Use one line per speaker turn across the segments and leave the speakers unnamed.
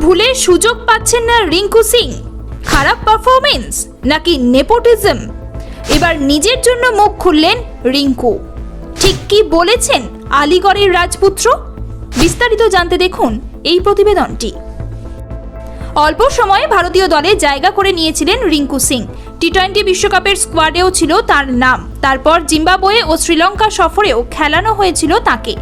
ভুলে সুযোগ পাচ্ছেন না রিঙ্কু সিং। খারাপ পারফরমেন্স নাকি নেপোটিজম? এবার নিজের জন্য মুখ খুললেন রিঙ্কু। ঠিক কি বলেছেন আলিগড়ের রাজপুত্র? বিস্তারিত জানতে দেখুন এই প্রতিবেদনটি। অল্প সময়ে ভারতীয় দলে জায়গা করে নিয়েছিলেন রিঙ্কু সিং। টি টোয়েন্টি বিশ্বকাপের স্কোয়াডেও ছিল তার নাম। তারপর জিম্বাবুয়ে ও শ্রীলঙ্কা সফরেও খেলানো হয়েছিল তাকে।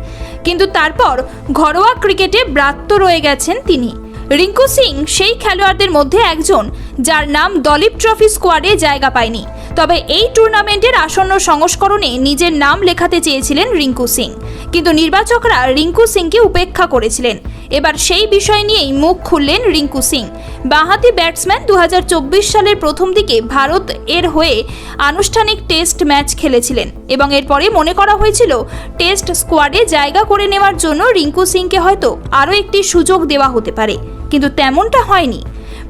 কিন্তু তারপর ঘরোয়া ক্রিকেটে ব্রাত্য রয়ে গেছেন তিনি। রিঙ্কু সিং সেই খেলোয়াড়দের মধ্যে একজন, যার নাম দলীপ ট্রফি স্কোয়াডে জায়গা পায়নি। তবে এই টুর্নামেন্টের আসন্ন সংস্করণে নিজের নাম লেখাতে চেয়েছিলেন রিঙ্কু সিং। কিন্তু নির্বাচকরা রিঙ্কু সিংকে উপেক্ষা করেছিলেন। এবার সেই বিষয় নিয়েই মুখ খুললেন রিঙ্কু সিং। বাঁহাতি ব্যাটসম্যান দু হাজার চব্বিশ সালের প্রথম দিকে ভারত এর হয়ে আনুষ্ঠানিক টেস্ট ম্যাচ খেলেছিলেন এবং এরপরে মনে করা হয়েছিল টেস্ট স্কোয়াডে জায়গা করে নেওয়ার জন্য রিঙ্কু সিংকে হয়তো আরও একটি সুযোগ দেওয়া হতে পারে। কিন্তু তেমনটা হয়নি।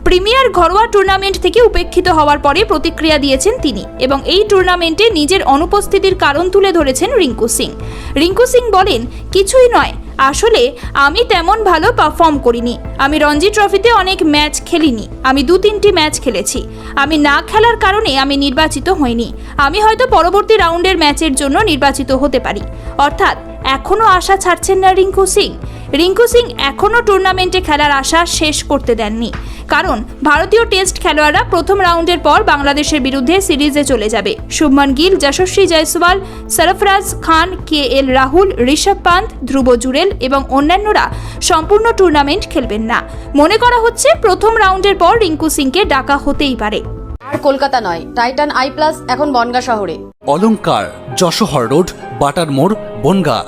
প্রিমিয়ার ঘরোয়া টুর্নামেন্ট থেকে উপেক্ষিত হওয়ার পরে প্রতিক্রিয়া দিয়েছেন তিনি এবং এই টুর্নামেন্টে নিজের অনুপস্থিতির কারণ তুলে ধরেছেন রিঙ্কু সিং। রিঙ্কু সিং বলেন, কিছুই নয়। আসলে আমি তেমন ভালো পারফর্ম করিনি। আমি রঞ্জি ট্রফিতে অনেক ম্যাচ খেলিনি। আমি দু তিনটি ম্যাচ খেলেছি। আমি না খেলার কারণে আমি নির্বাচিত হইনি। আমি হয়তো পরবর্তী রাউন্ডের ম্যাচের জন্য নির্বাচিত হতে পারি। অর্থাৎ এখনও আশা ছাড়ছেন না রিঙ্কু সিং। রিঙ্কু সিং এখনও টুর্নামেন্টে খেলার আশা শেষ করতে দেননি। কারণ ভারতীয় টেস্ট খেলোয়াড়রা প্রথম রাউন্ডের পর বাংলাদেশের বিরুদ্ধে সিরিজে চলে যাবে। শুভমান গিল, যশস্বী জয়সওয়াল, সরফরাজ খান, কে এল রাহুল, ঋষভ পান্ত, ধ্রুব জুরেল এবং অন্যান্যরা সম্পূর্ণ টুর্নামেন্ট খেলবেন না। মনে করা হচ্ছে প্রথম রাউন্ডের পর রিঙ্কু সিংকে ডাকা হতেই পারে।
আর কলকাতা নয়, টাইটান আই প্লাস এখন বনগা শহরে।
অলংকার, যশোহর রোড, বাটার মোড়, বনগা।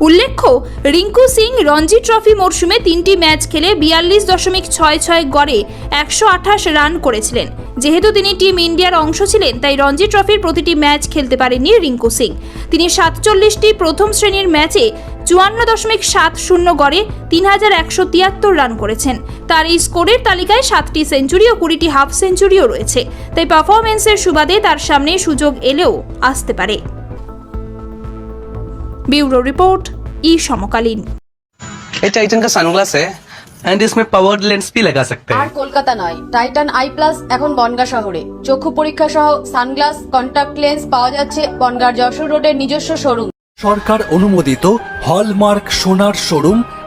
উল্লেখ্য, রিঙ্কু সিং রঞ্জি ট্রফি মরশুমে তিনটি ম্যাচ খেলে বিয়াল্লিশ দশমিক ছয় ছয় গড়ে একশো আঠাশ রান করেছিলেন। যেহেতু তিনি টিম ইন্ডিয়ার অংশ ছিলেন, তাই রঞ্জি ট্রফির প্রতিটি ম্যাচ খেলতে পারেননি রিঙ্কু সিং। তিনি সাতচল্লিশটি প্রথম শ্রেণির ম্যাচে চুয়ান্ন দশমিক সাত শূন্য গড়ে তিন হাজার একশো তিয়াত্তর রান করেছেন। তার এই স্কোরের তালিকায় সাতটি সেঞ্চুরি ও কুড়িটি হাফ সেঞ্চুরিও রয়েছে তাই পারফরমেন্সের সুবাদে তার সামনে সুযোগ এলেও আসতে পারে ब्यूरो रिपोर्ट ई समकालीन
ये टाइटन का सनग्लास है एंड इसमें पावर लेंस भी लगा सकते
আর
हैं
কলকাতা নয় টাইটান আই প্লাস এখন বনগা শহরে চক্ষু পরীক্ষা সহ সানগ্লাস কন্টাক্ট লেন্স পাওয়া যাচ্ছে বনগার যশোর রোডের নিজস্ব শোরুম
সরকার অনুমোদিত হলমার্ক সোনার শোরুম